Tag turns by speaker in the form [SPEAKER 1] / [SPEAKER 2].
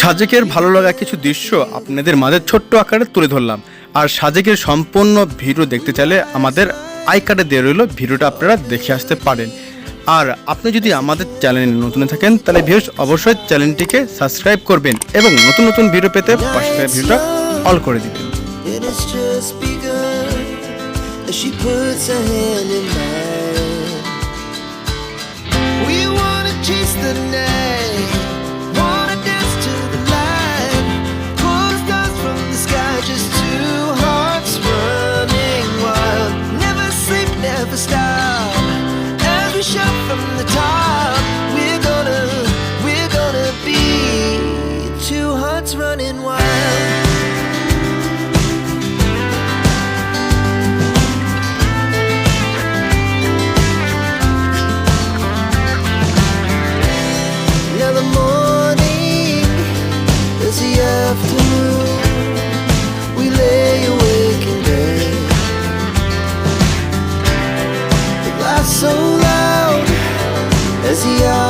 [SPEAKER 1] সাজেকের ভালো লাগা কিছু দৃশ্য আপনাদের মাঝে ছোট্ট আকারে তুলে ধরলাম। আর সাজেকের সম্পূর্ণ ভিডিও দেখতে চাইলে আমাদের আই কার্ডে দিয়ে রইল ভিডিওটা আপনারা দেখে আসতে পারেন। আর আপনি যদি আমাদের চ্যানেলে নতুন থাকেন তাহলে ভিউস অবশ্যই চ্যানেলটিকে সাবস্ক্রাইব করবেন এবং নতুন নতুন ভিডিও পেতে পাশে ভিডিওটা অল করে দিবেন।
[SPEAKER 2] you poesía.